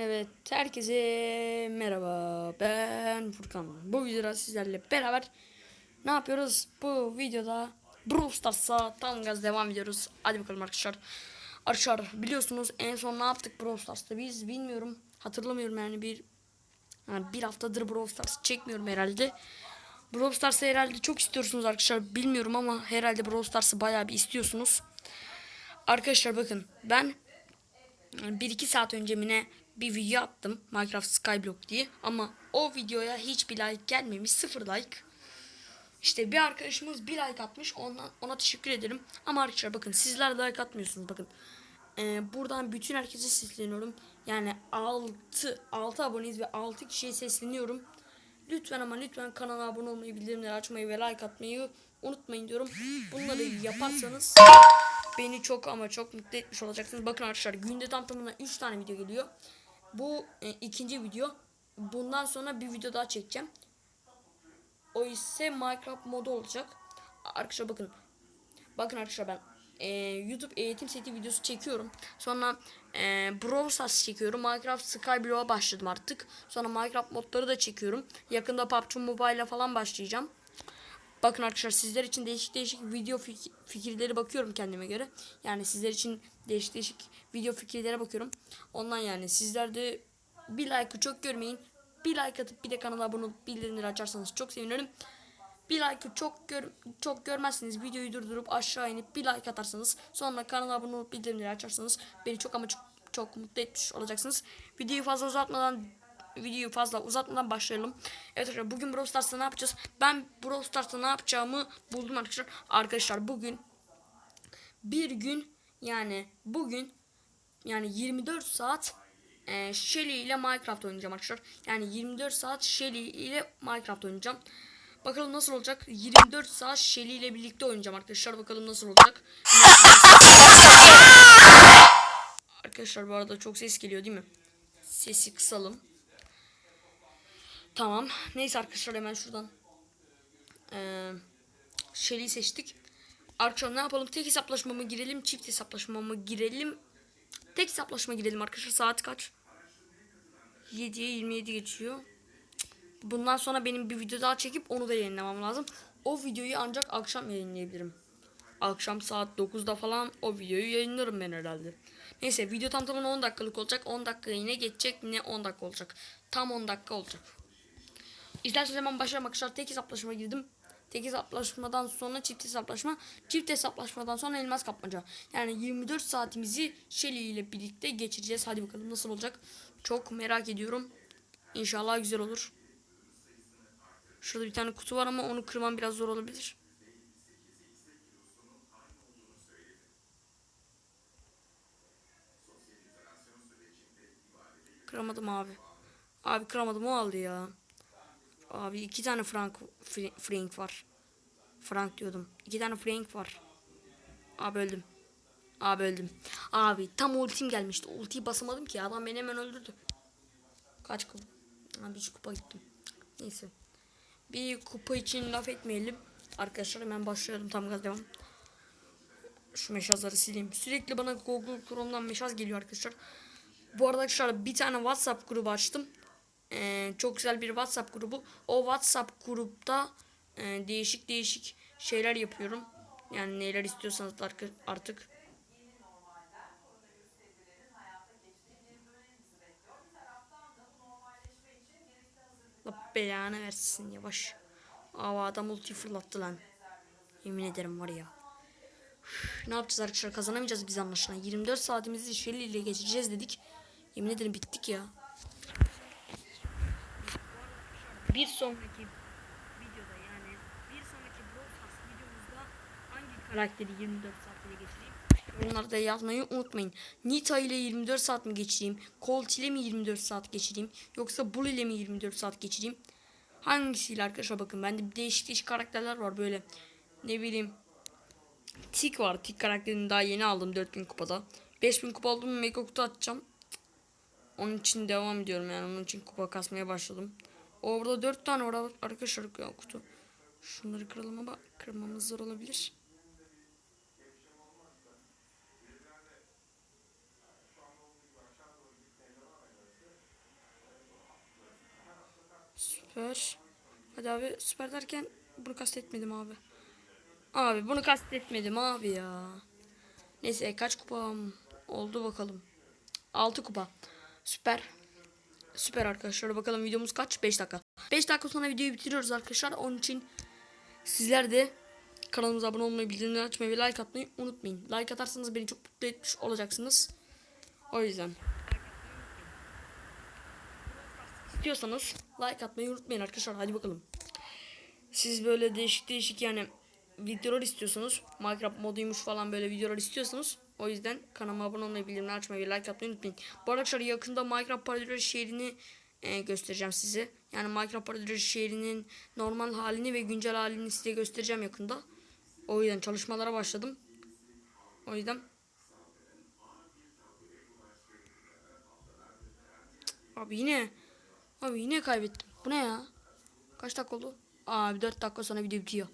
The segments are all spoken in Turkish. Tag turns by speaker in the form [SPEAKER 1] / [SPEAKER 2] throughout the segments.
[SPEAKER 1] Evet, herkese merhaba. Ben Furkan. Bu videoda sizlerle beraber ne yapıyoruz? Bu videoda Brawl Stars'a tam gaz devam ediyoruz. Hadi bakalım arkadaşlar. Arkadaşlar biliyorsunuz en son ne yaptık Brawl Stars'ta biz bilmiyorum. Hatırlamıyorum yani bir yani bir haftadır Brawl Stars çekmiyorum herhalde. Brawl Stars'ı herhalde çok istiyorsunuz arkadaşlar. Bilmiyorum ama herhalde Brawl Stars'ı bayağı bir istiyorsunuz. Arkadaşlar bakın ben 1-2 saat önce mi ne bir video attım Minecraft Skyblock diye ama o videoya hiçbir like gelmemiş sıfır like. İşte bir arkadaşımız bir like atmış ona, ona teşekkür ederim ama arkadaşlar bakın sizler like atmıyorsunuz bakın. Ee, buradan bütün herkese sesleniyorum yani 6 6 aboneyiz ve 6 kişiye sesleniyorum. Lütfen ama lütfen kanala abone olmayı, bildirimleri açmayı ve like atmayı unutmayın diyorum. Bunları yaparsanız beni çok ama çok mutlu etmiş olacaksınız. Bakın arkadaşlar günde tam tamına 3 tane video geliyor. Bu e, ikinci video. Bundan sonra bir video daha çekeceğim. O ise Minecraft modu olacak. Arkadaşlar bakın. Bakın arkadaşlar ben e, YouTube eğitim seti videosu çekiyorum. Sonra e, Brawl Stars çekiyorum. Minecraft Skyblock'a başladım artık. Sonra Minecraft modları da çekiyorum. Yakında PUBG Mobile'a falan başlayacağım. Bakın arkadaşlar sizler için değişik değişik video fik- fikirleri bakıyorum kendime göre. Yani sizler için değişik değişik video fikirlere bakıyorum. Ondan yani sizler de bir like'ı çok görmeyin. Bir like atıp bir de kanala abone olup bildirimleri açarsanız çok sevinirim. Bir like'ı çok gör, çok görmezseniz videoyu durdurup aşağı inip bir like atarsanız sonra kanala abone olup bildirimleri açarsanız beni çok ama çok çok mutlu etmiş olacaksınız. Videoyu fazla uzatmadan videoyu fazla uzatmadan başlayalım. Evet arkadaşlar bugün Brawl Stars'ta ne yapacağız? Ben Brawl Stars'ta ne yapacağımı buldum arkadaşlar. Arkadaşlar bugün bir gün yani bugün yani 24 saat e, Shelly ile Minecraft oynayacağım arkadaşlar. Yani 24 saat Shelly ile Minecraft oynayacağım. Bakalım nasıl olacak? 24 saat Shelly ile birlikte oynayacağım arkadaşlar. Bakalım nasıl olacak? Arkadaşlar bu arada çok ses geliyor değil mi? Sesi kısalım. Tamam. Neyse arkadaşlar hemen şuradan. Ee, Shelly'i seçtik. Arkadaşlar ne yapalım? Tek hesaplaşma mı girelim? Çift hesaplaşma mı girelim? Tek hesaplaşma girelim arkadaşlar. Saat kaç? 7'ye 27 geçiyor. Bundan sonra benim bir video daha çekip onu da yayınlamam lazım. O videoyu ancak akşam yayınlayabilirim. Akşam saat 9'da falan o videoyu yayınlarım ben herhalde. Neyse video tam tamına 10 dakikalık olacak. 10 dakika yine geçecek. Yine 10 dakika olacak. Tam 10 dakika olacak. İsterseniz hemen başlayalım arkadaşlar. Tek hesaplaşma girdim. Tek hesaplaşmadan sonra çift hesaplaşma. Çift hesaplaşmadan sonra elmas kapmaca. Yani 24 saatimizi Shelly ile birlikte geçireceğiz. Hadi bakalım nasıl olacak. Çok merak ediyorum. İnşallah güzel olur. Şurada bir tane kutu var ama onu kırmam biraz zor olabilir. Kıramadım abi. Abi kıramadım o aldı ya. Abi iki tane Frank Fr- Frank var. Frank diyordum. İki tane Frank var. Abi öldüm. Abi öldüm. Abi tam ultim gelmişti. Ultiyi basamadım ki adam beni hemen öldürdü. Kaç kupa? Abi üç kupa gittim. Neyse. Bir kupa için laf etmeyelim. Arkadaşlar hemen başlayalım tam gaz devam. Şu meşazları sileyim. Sürekli bana Google Chrome'dan meşaz geliyor arkadaşlar. Bu arada arkadaşlar bir tane WhatsApp grubu açtım. Ee, çok güzel bir WhatsApp grubu. O WhatsApp grupta e, değişik değişik şeyler yapıyorum. Yani neler istiyorsanız artık. Allah belanı versin yavaş. Aa adam ulti fırlattı lan. Yemin ederim var ya. Üf, ne yapacağız arkadaşlar kazanamayacağız biz anlaşılan. 24 saatimizi Shelly ile geçireceğiz dedik. Yemin ederim bittik ya. Bir sonraki videoda yani bir sonraki Stars videomuzda hangi karakteri 24 saat ile geçireyim? Yorumlarda yazmayı unutmayın. Nita ile 24 saat mi geçireyim? Colt ile mi 24 saat geçireyim? Yoksa Bull ile mi 24 saat geçireyim? Hangisiyle arkadaşlar bakın bende değişik değişik karakterler var böyle ne bileyim Tik var. Tik karakterini daha yeni aldım 4000 kupada. 5000 kupa aldım mega kutu atacağım. Onun için devam ediyorum yani onun için kupa kasmaya başladım. Orada dört tane var arkadaşlar ya kutu. Şunları kıralım ama kırmamız zor olabilir. Süper. Hadi abi süper derken bunu kastetmedim abi. Abi bunu kastetmedim abi ya. Neyse kaç kupam oldu bakalım. 6 kupa. Süper. Süper arkadaşlar. Bakalım videomuz kaç? 5 dakika. 5 dakika sonra videoyu bitiriyoruz arkadaşlar. Onun için sizler de kanalımıza abone olmayı, bildirimleri açmayı ve like atmayı unutmayın. Like atarsanız beni çok mutlu etmiş olacaksınız. O yüzden. İstiyorsanız like atmayı unutmayın arkadaşlar. Hadi bakalım. Siz böyle değişik değişik yani videolar istiyorsunuz. Minecraft moduymuş falan böyle videolar istiyorsunuz. O yüzden kanalıma abone olmayı, bildirimleri açmayı like atmayı unutmayın. Bu arkadaşlar yakında Minecraft parodileri şehrini e, göstereceğim size. Yani Minecraft parodileri şehrinin normal halini ve güncel halini size göstereceğim yakında. O yüzden çalışmalara başladım. O yüzden Abi yine Abi yine kaybettim. Bu ne ya? Kaç dakika oldu? Abi 4 dakika sonra video bitiyor.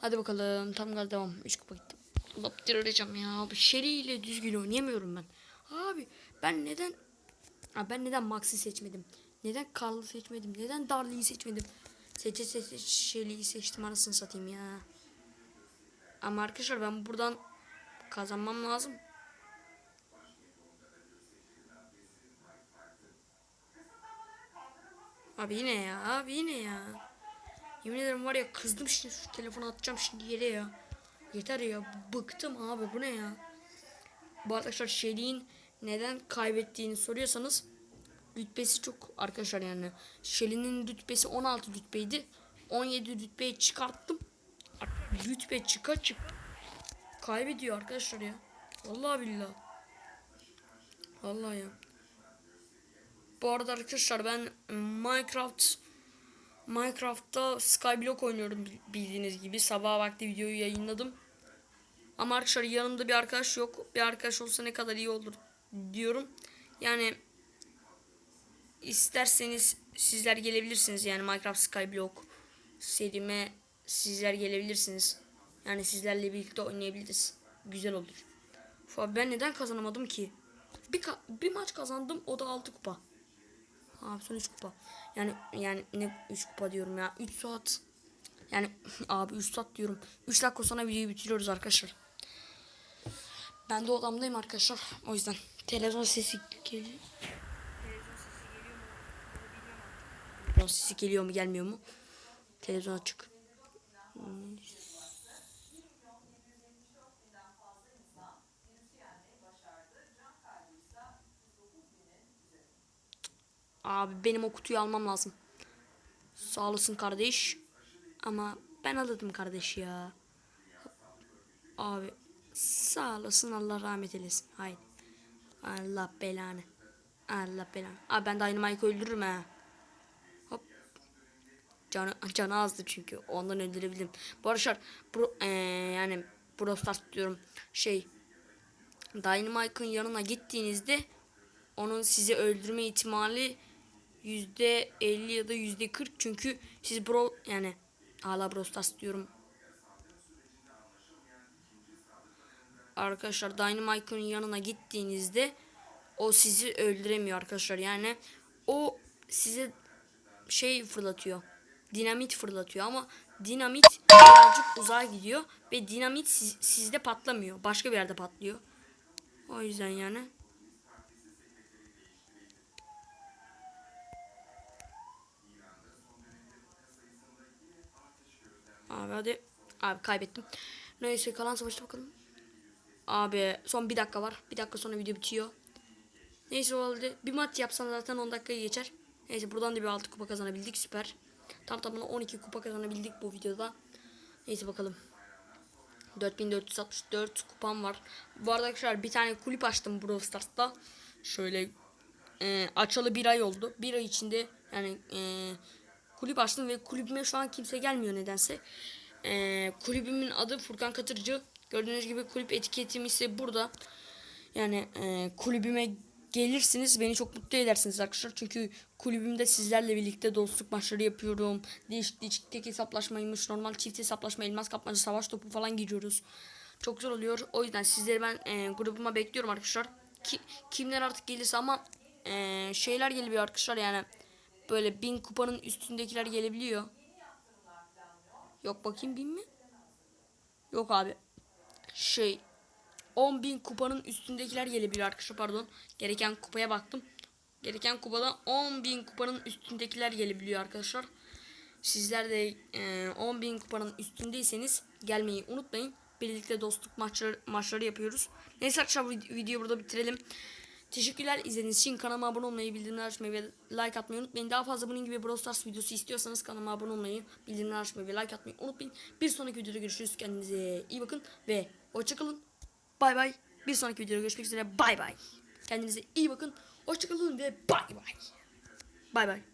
[SPEAKER 1] Hadi bakalım tam gaz devam. 3 kupa gittim. Bitireceğim ya. Abi Shelly ile düzgün oynayamıyorum ben. Abi ben neden Abi ben neden Max'i seçmedim? Neden Carl'ı seçmedim? Neden Darley'i seçmedim? Seçe seçe Shelly'yi seçtim anasını satayım ya. Ama arkadaşlar ben buradan kazanmam lazım. Abi yine ya. Abi yine ya. Yemin ederim var ya kızdım şimdi şu telefonu atacağım şimdi yere ya. Yeter ya. Bıktım abi bu ne ya. Bu arkadaşlar Shelly'in neden kaybettiğini soruyorsanız rütbesi çok arkadaşlar yani. Shelly'nin rütbesi 16 rütbeydi. 17 rütbeyi çıkarttım. Rütbe çıka çık. Kaybediyor arkadaşlar ya. Vallahi billahi. Vallahi ya. Bu arada arkadaşlar ben Minecraft Minecraft'ta Skyblock oynuyorum bildiğiniz gibi. Sabah vakti videoyu yayınladım. Ama arkadaşlar yanımda bir arkadaş yok. Bir arkadaş olsa ne kadar iyi olur diyorum. Yani isterseniz sizler gelebilirsiniz. Yani Minecraft Skyblock serime sizler gelebilirsiniz. Yani sizlerle birlikte oynayabiliriz. Güzel olur. Ben neden kazanamadım ki? Bir, bir maç kazandım o da 6 kupa. Abi son 3 kupa. Yani yani ne 3 kupa diyorum ya. 3 saat. Yani abi 3 saat diyorum. 3 dakika sonra videoyu bitiriyoruz arkadaşlar. Ben de odamdayım arkadaşlar. O yüzden televizyon sesi geliyor. Televizyon sesi geliyor mu gelmiyor mu? Televizyon açık. Abi benim o kutuyu almam lazım. Sağ olasın kardeş. Ama ben alırdım kardeş ya. Abi sağ olasın Allah rahmet eylesin. Haydi. Allah belanı. Allah belanı. Abi ben Dynamite'ı öldürürüm ha. Hop. Canı, canı azdı çünkü. Ondan öldürebilirim. Bu arkadaşlar bro, ee, yani Brawl diyorum. Şey Dynamite'ın yanına gittiğinizde onun sizi öldürme ihtimali %50 ya da yüzde 40 çünkü siz bro yani hala Brawl Stars diyorum. Arkadaşlar Dynamite'ın yanına gittiğinizde o sizi öldüremiyor arkadaşlar. Yani o size şey fırlatıyor. Dinamit fırlatıyor ama dinamit birazcık uzağa gidiyor ve dinamit siz, sizde patlamıyor. Başka bir yerde patlıyor. O yüzden yani Abi hadi. Abi kaybettim. Neyse kalan savaşta bakalım. Abi son bir dakika var. Bir dakika sonra video bitiyor. Neyse o halde bir maç yapsan zaten 10 dakikayı geçer. Neyse buradan da bir 6 kupa kazanabildik süper. Tam tamına 12 kupa kazanabildik bu videoda. Neyse bakalım. 4464 kupam var. Bu arada arkadaşlar bir tane kulüp açtım Brawl Stars'ta. Şöyle e, açalı bir ay oldu. Bir ay içinde yani e, kulüp açtım ve kulübüme şu an kimse gelmiyor nedense. Ee, kulübümün adı Furkan Katırcı. Gördüğünüz gibi kulüp etiketim ise burada. Yani e, kulübüme gelirsiniz beni çok mutlu edersiniz arkadaşlar. Çünkü kulübümde sizlerle birlikte dostluk maçları yapıyorum. Değişik değişik tek hesaplaşmaymış, normal çift hesaplaşma, elmas kapmaca, savaş topu falan giriyoruz. Çok güzel oluyor. O yüzden sizleri ben e, grubuma bekliyorum arkadaşlar. Ki, kimler artık gelirse ama e, şeyler geliyor arkadaşlar yani böyle bin kupanın üstündekiler gelebiliyor. Yok bakayım bin mi? Yok abi. Şey 10 bin kupanın üstündekiler gelebiliyor arkadaşlar pardon. Gereken kupaya baktım. Gereken kupada 10 bin kupanın üstündekiler gelebiliyor arkadaşlar. Sizler de e, 10 bin kupanın üstündeyseniz gelmeyi unutmayın. Birlikte dostluk maçları, maçları yapıyoruz. Neyse arkadaşlar vid- videoyu burada bitirelim. Teşekkürler izlediğiniz için kanalıma abone olmayı, bildirimleri açmayı ve like atmayı unutmayın. Daha fazla bunun gibi Brawl Stars videosu istiyorsanız kanalıma abone olmayı, bildirimleri açmayı ve like atmayı unutmayın. Bir sonraki videoda görüşürüz. Kendinize iyi bakın ve hoşçakalın. Bay bay. Bir sonraki videoda görüşmek üzere. Bay bay. Kendinize iyi bakın. Hoşçakalın ve bay bay. Bay bay.